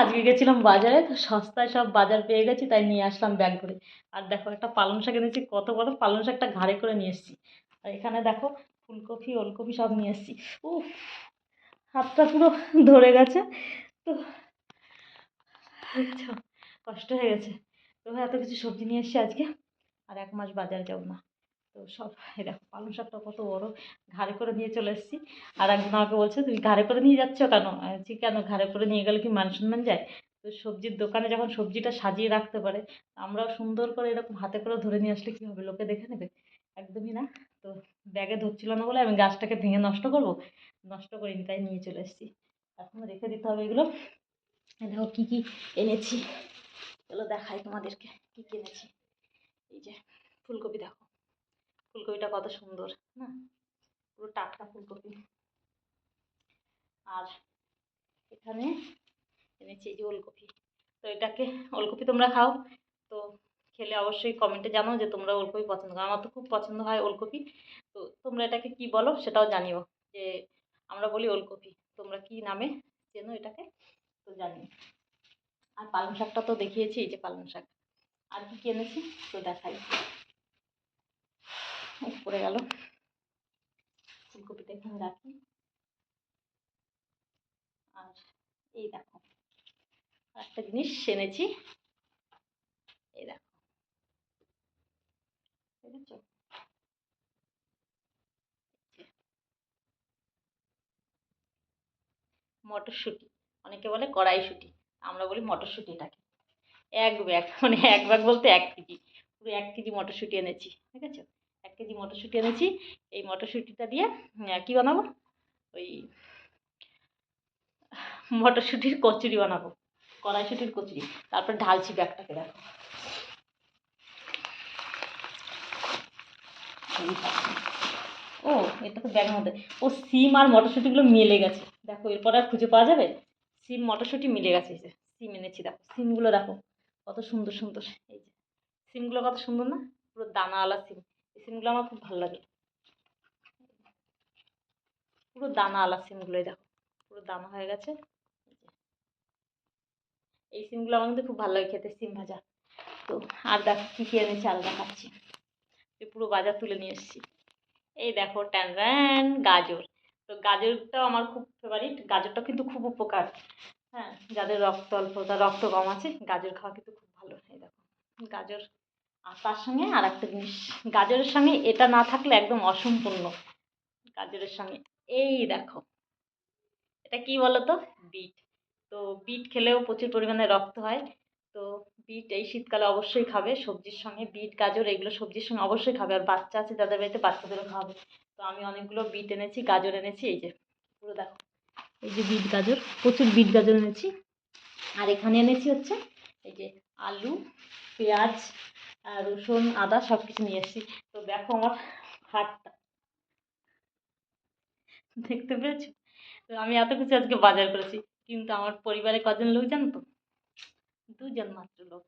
আজকে গেছিলাম বাজারে, তো সস্তায় সব বাজার পেয়ে গেছি, তাই নিয়ে আসলাম ব্যাগ করে। আর দেখো, একটা পালং শাক এনেছি, কত বড় পালং শাকটা ঘাড়ে করে নিয়ে এসেছি। আর এখানে দেখো, ফুলকপি, ওলকপি সব নিয়ে এসেছি। উফ, হাতটা পুরো ধরে গেছে। তো কষ্ট হয়ে গেছে। তো এত কিছু সবজি নিয়ে এসেছি আজকে। আর এক মাস বাজারে যাব না। তো সব দেখো পালং শাকটা কত বড়, ঘাড়ে করে নিয়ে চলে এসেছি। আর একজন আমাকে বলছে, তুমি ঘাড়ে করে নিয়ে যাচ্ছ কেন? বলছি, কেন? ঘাড়ে করে নিয়ে গেলে কি মান সম্মান যায়? তো সবজির দোকানে যখন সবজিটা সাজিয়ে রাখতে পারে, আমরাও সুন্দর করে এরকম হাতে করে ধরে নিয়ে আসলে কী হবে? লোকে দেখে নেবে। একদমই না। তো ব্যাগে ধরছিল না বলে আমি গাছটাকে ভেঙে নষ্ট করব। নষ্ট করিনি, তাই নিয়ে চলে এসেছি। এখন রেখে দিতে হবে এগুলো। দেখো কী কী এনেছি। চলো দেখাই তোমাদেরকে, কী কী এনেছি। এই যে ফুলকপি দেখো। ফুলকপিটা কত সুন্দর না পুরো টাটকা ফুলকপি। আর এখানে এনেছি যে ওলকপি। তো এটাকে, ওলকপি তোমরা খাও। তো খেলে অবশ্যই কমেন্টে জানাও যে তোমরা ওলকপি পছন্দ করো। আমার তো খুব পছন্দ হয় ওলকপি। তো তোমরা এটাকে কি বলো সেটাও জানিও যে আমরা বলি ওলকপি। তোমরা কি নামে চেনো এটাকে? তো জানিও। আর পালং শাকটা তো দেখিয়েছি, এই যে পালং শাক। আর কি এনেছি? তো দেখাই। পড়ে গেল। ফুলকপিটা এখানে রাখি। আর এই দেখো একটা জিনিস এনেছি। এই দেখো। মটরশুঁটি, অনেকে বলে কড়াইশুঁটি, আমরা বলি মটরশুঁটি এটাকে। এক ব্যাগ মানে এক ব্যাগ বলতে এক কেজি, পুরো এক কেজি মটরশুঁটি এনেছি, ঠিক আছে? এক কেজি মটরশুঁটি এনেছি। এই মটরশুঁটিটা দিয়ে কী বানাবো? ওই মটরশুঁটির কচুরি বানাবো, কড়াইশুঁটির কচুরি। তারপর ঢালছি ব্যাগটাকে, দেখো। ও, এটা তো ব্যাগের মধ্যে। ও সিম আর মটরশুঁটিগুলো মিলে গেছে। দেখো, এরপর আর খুঁজে পাওয়া যাবে? সিম, মটরশুঁটি মিলে গেছে, এই যে সিম এনেছি, দেখো। সিমগুলো দেখো, কত সুন্দর সুন্দর, এই যে। সিমগুলো কত সুন্দর না? পুরো দানাওয়ালা সিম। এই সিমগুলো আমার খুব ভালো লাগে। পুরো দানাওয়ালা সিমগুলো এই দেখো, পুরো দানা হয়ে গেছে। এই সিমগুলো আমার কিন্তু খুব ভালো লাগে খেতে, সিম ভাজা। তো আর দেখো কী কী এনেছি আর দেখাচ্ছি এই পুরো বাজার তুলে নিয়ে এসেছি। এই দেখো ট্যান গাজর। তো গাজরটাও আমার খুব ফেভারিট গাজরটা কিন্তু খুব উপকার। হ্যাঁ যাদের রক্ত অল্পতা, রক্ত কম আছে, গাজর খাওয়া কিন্তু খুব ভালো। এই দেখো, গাজর আর তার সঙ্গে আর একটা জিনিস, গাজরের সঙ্গে এটা না থাকলে একদম অসম্পূর্ণ। গাজরের সঙ্গে, এই দেখো। এটা কি বলো তো বিট। তো বিট খেলেও প্রচুর পরিমাণে রক্ত হয়। তো বিট এই শীতকালে অবশ্যই খাবে। সবজির সঙ্গে বিট, গাজর, এগুলো সবজির সঙ্গে অবশ্যই খাবে। আর বাচ্চা আছে যাদের বাড়িতে বাচ্চাদেরও খাওয়াবে। তো আমি অনেকগুলো বিট এনেছি, গাজর এনেছি, এই যে, পুরো দেখো। এই যে বিট, গাজর, প্রচুর বিট, গাজর এনেছি। আর এখানে এনেছি হচ্ছে, এই যে আলু, পেঁয়াজ রসুন, আদা সব কিছু নিয়ে এসেছি। তো দেখো আমার হাতটা। দেখতে পেয়েছ? তো আমি এত কিছু আজকে বাজার করেছি, কিন্তু আমার পরিবারে কজন লোক জানো তো? দুজন মাত্র লোক।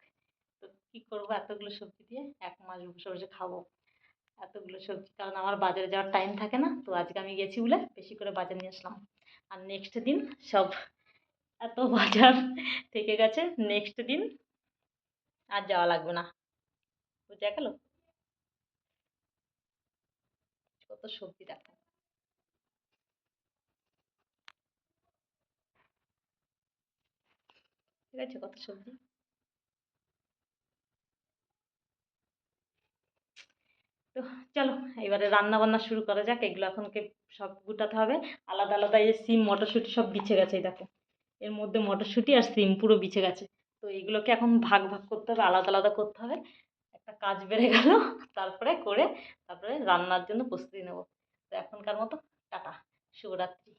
তো কী করব এতগুলো সবজি দিয়ে? এক মাস বসে বসে খাব এতগুলো সবজি। কারণ আমার বাজারে যাওয়ার টাইম থাকে না, তো আজকে আমি গেছি বলে বেশি করে বাজার নিয়ে আসলাম। আর নেক্সট দিন সব এত বাজার থেকে গেছে নেক্সট দিন আর যাওয়া লাগবে না। বুঝা গেল? কত সবজি দেখো ঠিক আছে, কত সবজি? তো চলো, এবারে রান্না বান্না শুরু করা যাক, এগুলো এখনকে সব গুটাতে হবে। আলাদা আলাদা এই সিম, মটরশুঁটি সব বিছে গেছে দেখো। এর মধ্যে মটরশুঁটি আর সিম পুরো বিছে গেছে। তো এগুলোকে এখন ভাগ ভাগ করতে হবে, আলাদা আলাদা করতে হবে। একটা কাজ বেড়ে গেল, তারপরে করে তারপরে রান্নার জন্য প্রস্তুতি নেব। তো এখনকার মতো টাটা, শুভরাত্রি।